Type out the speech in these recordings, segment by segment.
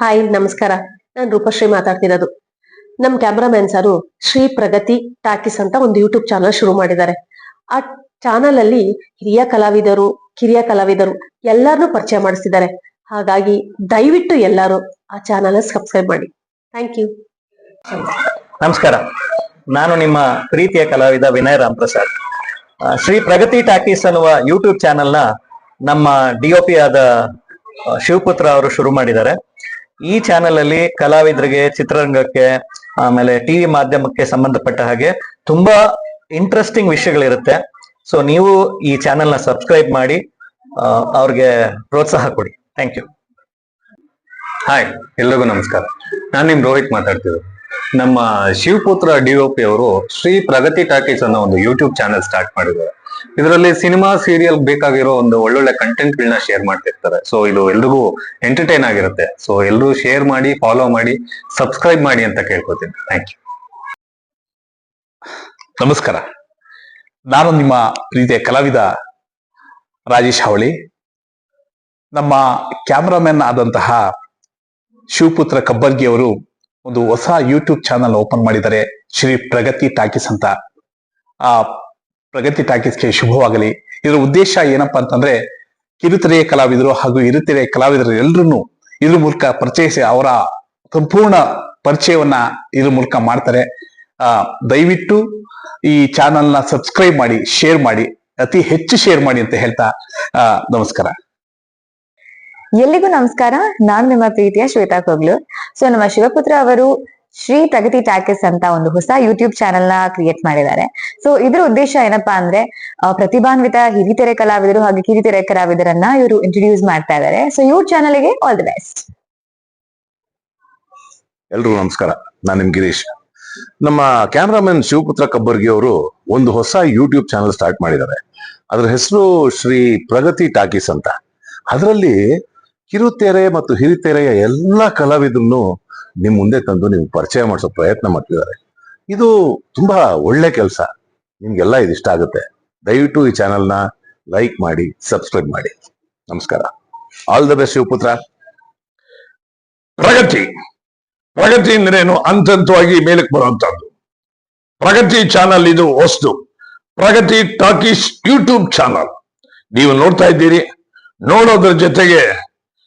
Hi ನಮಸ್ಕಾರ. ನಾನು ರೂಪಶ್ರೀ ಮಾತಾಡ್ತಿರೋದು. ನಮ್ ಕ್ಯಾಮ್ರಾಮ್ಯಾನ್ ಸಾರು ಶ್ರೀ ಪ್ರಗತಿ ಟಾಕಿಸ್ ಅಂತ ಒಂದು ಯೂಟ್ಯೂಬ್ ಚಾನಲ್ ಶುರು ಮಾಡಿದ್ದಾರೆ. ಆ ಚಾನಲ್ ಅಲ್ಲಿ ಹಿರಿಯ ಕಲಾವಿದರು, ಕಿರಿಯ ಕಲಾವಿದರು ಎಲ್ಲಾರನ್ನೂ ಪರಿಚಯ ಮಾಡಿಸ್ತಿದ್ದಾರೆ. ಹಾಗಾಗಿ ದಯವಿಟ್ಟು ಎಲ್ಲರೂ ಆ ಚಾನಲ್ ಸಬ್ಸ್ಕ್ರೈಬ್ ಮಾಡಿ. ಥ್ಯಾಂಕ್ ಯು ನಮಸ್ಕಾರ. ನಾನು ನಿಮ್ಮ ಪ್ರೀತಿಯ ಕಲಾವಿದ ವಿನಯ್ ರಾಮ್ ಪ್ರಸಾದ್ ಶ್ರೀ ಪ್ರಗತಿ ಟಾಕೀಸ್ ಅನ್ನುವ ಯೂಟ್ಯೂಬ್ ಚಾನೆಲ್ನ ನಮ್ಮ ಡಿ ಆದ ಶಿವಪುತ್ರ ಅವರು ಶುರು ಮಾಡಿದ್ದಾರೆ. ಈ ಚಾನೆಲ್ ಅಲ್ಲಿ ಕಲಾವಿದರಿಗೆ ಚಿತ್ರರಂಗಕ್ಕೆ, ಆಮೇಲೆ ಟಿವಿ ಮಾಧ್ಯಮಕ್ಕೆ ಸಂಬಂಧಪಟ್ಟ ಹಾಗೆ ತುಂಬಾ ಇಂಟ್ರೆಸ್ಟಿಂಗ್ ವಿಷಯಗಳಿರುತ್ತೆ. ಸೊ ನೀವು ಈ ಚಾನೆಲ್ನ ಸಬ್ಸ್ಕ್ರೈಬ್ ಮಾಡಿ ಅವ್ರಿಗೆ ಪ್ರೋತ್ಸಾಹ ಕೊಡಿ. ಥ್ಯಾಂಕ್ ಯು ಹಾಯ್ ಎಲ್ರಿಗೂ ನಮಸ್ಕಾರ. ನಾನು ನಿಮ್ ರೋಹಿತ್ ಮಾತಾಡ್ತಿರೋದು. ನಮ್ಮ ಶಿವಪುತ್ರ ಡಿ ಅವರು ಶ್ರೀ ಪ್ರಗತಿ ಟಾಕೀಸ್ ಅನ್ನೋ ಒಂದು ಯೂಟ್ಯೂಬ್ ಚಾನೆಲ್ ಸ್ಟಾರ್ಟ್ ಮಾಡಿದ್ದಾರೆ. ಇದರಲ್ಲಿ ಸಿನಿಮಾ ಸೀರಿಯಲ್ ಬೇಕಾಗಿರೋ ಒಂದು ಒಳ್ಳೊಳ್ಳೆ ಕಂಟೆಂಟ್ ಗಳನ್ನ ಶೇರ್ ಮಾಡ್ತಿರ್ತಾರೆ. ಸೊ ಇದು ಎಲ್ರಿಗೂ ಎಂಟರ್ಟೈನ್ ಆಗಿರುತ್ತೆ. ಸೊ ಎಲ್ಲರೂ ಶೇರ್ ಮಾಡಿ ಫಾಲೋ ಮಾಡಿ ಸಬ್ಸ್ಕ್ರೈಬ್ ಮಾಡಿ ಅಂತ ಕೇಳ್ಕೊತೀನಿ. ಥ್ಯಾಂಕ್ ಯು ನಮಸ್ಕಾರ. ನಾನು ನಿಮ್ಮ ಪ್ರೀತಿಯ ಕಲಾವಿದ ರಾಜೇಶ್ ಹಾವಳಿ. ನಮ್ಮ ಕ್ಯಾಮ್ರಾಮನ್ ಆದಂತಹ ಶಿವಪುತ್ರ ಕಬ್ಬರ್ಗಿ ಅವರು ಒಂದು ಹೊಸ ಯೂಟ್ಯೂಬ್ ಚಾನಲ್ ಓಪನ್ ಮಾಡಿದ್ದಾರೆ. ಶ್ರೀ ಪ್ರಗತಿ ಟಾಕೀಸ್ ಅಂತ. ಆ ಪ್ರಗತಿ ಟಾಕೀಸ್ಗೆ ಶುಭವಾಗಲಿ. ಇದರ ಉದ್ದೇಶ ಏನಪ್ಪಾ ಅಂತಂದ್ರೆ ಕಿರುತೆರೆಯ ಕಲಾವಿದರು ಹಾಗೂ ಹಿರಿತೆರೆಯ ಕಲಾವಿದರು ಎಲ್ಲರನ್ನು ಇದ್ರ ಮೂಲಕ ಪರಿಚಯಿಸಿ ಅವರ ಸಂಪೂರ್ಣ ಪರಿಚಯವನ್ನ ಇದ್ರ ಮೂಲಕ ಮಾಡ್ತಾರೆ. ಆ, ದಯವಿಟ್ಟು ಈ ಚಾನಲ್ನ ಸಬ್ಸ್ಕ್ರೈಬ್ ಮಾಡಿ ಶೇರ್ ಮಾಡಿ, ಅತಿ ಹೆಚ್ಚು ಶೇರ್ ಮಾಡಿ ಅಂತ ಹೇಳ್ತಾ ನಮಸ್ಕಾರ. ಎಲ್ಲಿಗೂ ನಮಸ್ಕಾರ. ನಾನು ನಿಮ್ಮ ಪ್ರೀತಿಯ ಶ್ವೇತಾ ಕೊಗ್ಲು. ಸೊ ನಮ್ಮ ಶಿವಪುತ್ರ ಅವರು ಶ್ರೀ ಪ್ರಗತಿ ಟ್ಯಾಕಿಸ್ ಅಂತ ಒಂದು ಹೊಸ ಯೂಟ್ಯೂಬ್ ಚಾನೆಲ್ನ ಕ್ರಿಯೇಟ್ ಮಾಡಿದ್ದಾರೆ. ಸೊ ಇದ್ರ ಉದ್ದೇಶ ಏನಪ್ಪಾ ಅಂದ್ರೆ ಪ್ರತಿಭಾನ್ವಿತ ಹಿರಿತೆರೆ ಕಲಾವಿದರು ಹಾಗೆ ಕಿರಿತೆರೆ ಕಲಾವಿದರನ್ನ ಇವರು ಇಂಟ್ರೊಡ್ಯೂಸ್ ಮಾಡ್ತಾ ಇದ್ದಾರೆ ಸೊ ಇವ್ರ ಚಾನಲ್ಗೆ ಆಲ್ ದಿ ಬೆಸ್ಟ್ ಎಲ್ರಿಗೂ ನಮಸ್ಕಾರ. ನಾನು ನಿಮ್ ಗಿರೀಶ್. ನಮ್ಮ ಕ್ಯಾಮ್ರಾಮನ್ ಶಿವಪುತ್ರ ಕಬ್ಬರ್ಗಿ ಅವರು ಒಂದು ಹೊಸ ಯೂಟ್ಯೂಬ್ ಚಾನೆಲ್ ಸ್ಟಾರ್ಟ್ ಮಾಡಿದ್ದಾರೆ. ಅದ್ರ ಹೆಸರು ಶ್ರೀ ಪ್ರಗತಿ ಟಾಕೀಸ್ ಅಂತ. ಅದರಲ್ಲಿ ಕಿರುತೆರೆ ಮತ್ತು ಹಿರಿತೆರೆಯ ಎಲ್ಲ ಕಲಾವಿದರನ್ನು ನಿಮ್ಮ ಮುಂದೆ ತಂದು ನೀವು ಪರಿಚಯ ಮಾಡಿಸೋ ಪ್ರಯತ್ನ ಮಾಡ್ತಿದ್ದಾರೆ. ಇದು ತುಂಬಾ ಒಳ್ಳೆ ಕೆಲಸ. ನಿಮ್ಗೆಲ್ಲ ಇದು ಇಷ್ಟ ಆಗುತ್ತೆ. ದಯವಿಟ್ಟು ಈ ಚಾನೆಲ್ನ ಲೈಕ್ ಮಾಡಿ, ಸಬ್ಸ್ಕ್ರೈಬ್ ಮಾಡಿ. ನಮಸ್ಕಾರ. All the best Shivaputra. Pragati. ಪ್ರಗತಿ ಅಂದ್ರೇನು ಹಂತವಾಗಿ ಮೇಲಕ್ಕೆ ಬರುವಂತದ್ದು ಪ್ರಗತಿ ಚಾನಲ್ ಇದು ಹೊಸ್ತು ಪ್ರಗತಿ ಟಾಕೀಸ್ ಯೂಟ್ಯೂಬ್ ಚಾನಲ್. ನೀವು ನೋಡ್ತಾ ಇದ್ದೀರಿ. ನೋಡೋದ್ರ ಜೊತೆಗೆ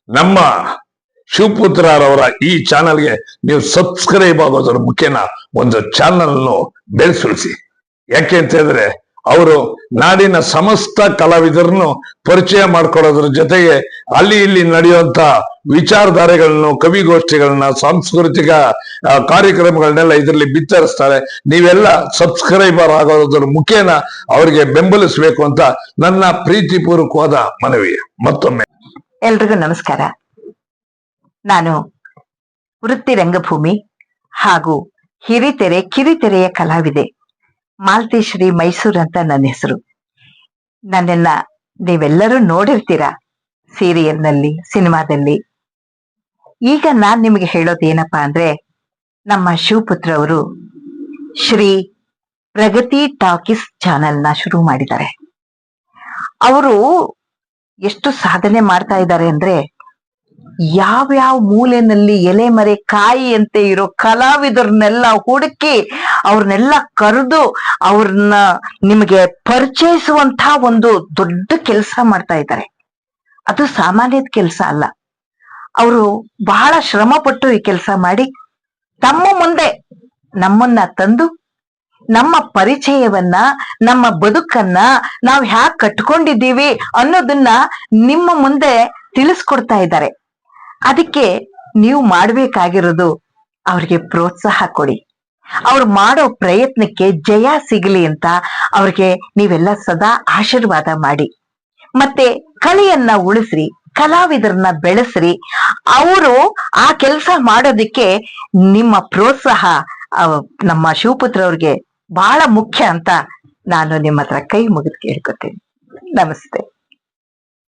ನಮ್ಮ ಶಿವಪುತ್ರರವರ ಈ ಚಾನಲ್ಗೆ ನೀವು ಸಬ್ಸ್ಕ್ರೈಬ್ ಆಗೋದ್ರ ಮುಖ್ಯನ ಒಂದು ಚಾನಲ್ ಬೆಳೆಸುಳಿಸಿ ಯಾಕೆ ಅಂತ ಹೇಳಿದ್ರೆ, ಅವರು ನಾಡಿನ ಸಮಸ್ತ ಕಲಾವಿದರನ್ನು ಪರಿಚಯ ಮಾಡ್ಕೊಳ್ಳೋದ್ರ ಜೊತೆಗೆ ಅಲ್ಲಿ ಇಲ್ಲಿ ನಡೆಯುವಂತ ವಿಚಾರಧಾರೆಗಳನ್ನು, ಕವಿಗೋಷ್ಠಿಗಳನ್ನ, ಸಾಂಸ್ಕೃತಿಕ ಕಾರ್ಯಕ್ರಮಗಳನ್ನೆಲ್ಲ ಇದರಲ್ಲಿ ಬಿತ್ತರಿಸ್ತಾರೆ. ನೀವೆಲ್ಲ ಸಬ್ಸ್ಕ್ರೈಬರ್ ಆಗೋದ್ರ ಮುಖೇನ ಅವರಿಗೆ ಬೆಂಬಲಿಸಬೇಕು ಅಂತ ನನ್ನ ಪ್ರೀತಿಪೂರ್ವಕವಾದ ಮನವಿ ಮತ್ತೊಮ್ಮೆ. ಎಲ್ರಿಗೂ ನಮಸ್ಕಾರ. ನಾನು ವೃತ್ತಿ ರಂಗಭೂಮಿ ಹಾಗೂ ಹಿರಿತೆರೆ ಕಿರಿತೆರೆಯ ಕಲಾವಿದೆ ಮಾಲ್ತೇಶ್ರೀ ಮೈಸೂರು ಅಂತ ನನ್ನ ಹೆಸರು. ನನ್ನನ್ನ ನೀವೆಲ್ಲರೂ ನೋಡಿರ್ತೀರಾ ಸೀರಿಯಲ್ನಲ್ಲಿ, ಸಿನಿಮಾದಲ್ಲಿ. ಈಗ ನಾನ್ ನಿಮಗೆ ಹೇಳೋದು ಏನಪ್ಪಾ ಅಂದ್ರೆ ನಮ್ಮ ಶಿವಪುತ್ರ ಅವರು ಶ್ರೀ ಪ್ರಗತಿ ಟಾಕೀಸ್ ಚಾನೆಲ್ನ ಶುರು ಮಾಡಿದ್ದಾರೆ. ಅವರು ಎಷ್ಟು ಸಾಧನೆ ಮಾಡ್ತಾ ಇದ್ದಾರೆ ಅಂದ್ರೆ ಯಾವ್ಯಾವ ಮೂಲೆನಲ್ಲಿ ಎಲೆ ಮರೆ ಕಾಯಿ ಅಂತೆ ಇರೋ ಕಲಾವಿದರನ್ನೆಲ್ಲ ಹುಡುಕಿ ಅವ್ರನ್ನೆಲ್ಲ ಕರೆದು ಅವ್ರನ್ನ ನಿಮಗೆ ಪರಿಚಯಿಸುವಂತ ಒಂದು ದೊಡ್ಡ ಕೆಲಸ ಮಾಡ್ತಾ ಇದ್ದಾರೆ. ಅದು ಸಾಮಾನ್ಯದ ಕೆಲಸ ಅಲ್ಲ. ಅವರು ಬಹಳ ಶ್ರಮ ಪಟ್ಟು ಈ ಕೆಲಸ ಮಾಡಿ ತಮ್ಮ ಮುಂದೆ ನಮ್ಮನ್ನ ತಂದು ನಮ್ಮ ಪರಿಚಯವನ್ನ, ನಮ್ಮ ಬದುಕನ್ನ ನಾವು ಹ್ಯಾಕ್ ಕಟ್ಕೊಂಡಿದ್ದೀವಿ ಅನ್ನೋದನ್ನ ನಿಮ್ಮ ಮುಂದೆ ತಿಳಿಸ್ಕೊಡ್ತಾ ಇದ್ದಾರೆ. ಅದಕ್ಕೆ ನೀವು ಮಾಡ್ಬೇಕಾಗಿರೋದು ಅವ್ರಿಗೆ ಪ್ರೋತ್ಸಾಹ ಕೊಡಿ. ಅವ್ರು ಮಾಡೋ ಪ್ರಯತ್ನಕ್ಕೆ ಜಯ ಸಿಗಲಿ ಅಂತ ಅವ್ರಿಗೆ ನೀವೆಲ್ಲ ಸದಾ ಆಶೀರ್ವಾದ ಮಾಡಿ. ಮತ್ತೆ ಕಲೆಯನ್ನ ಉಳಿಸ್ರಿ, ಕಲಾವಿದರನ್ನ ಬೆಳೆಸ್ರಿ, ಅವರು ಆ ಕೆಲಸ ಮಾಡೋದಕ್ಕೆ ನಿಮ್ಮ ಪ್ರೋತ್ಸಾಹ ನಮ್ಮ ಶಿವಪುತ್ರ ಅವ್ರಿಗೆ ಬಹಳ ಮುಖ್ಯ ಅಂತ ನಾನು ನಿಮ್ಮ ಹತ್ರ ಕೈ ಮುಗಿದು ಕೇಳ್ಕೊತೀನಿ. ನಮಸ್ತೆ.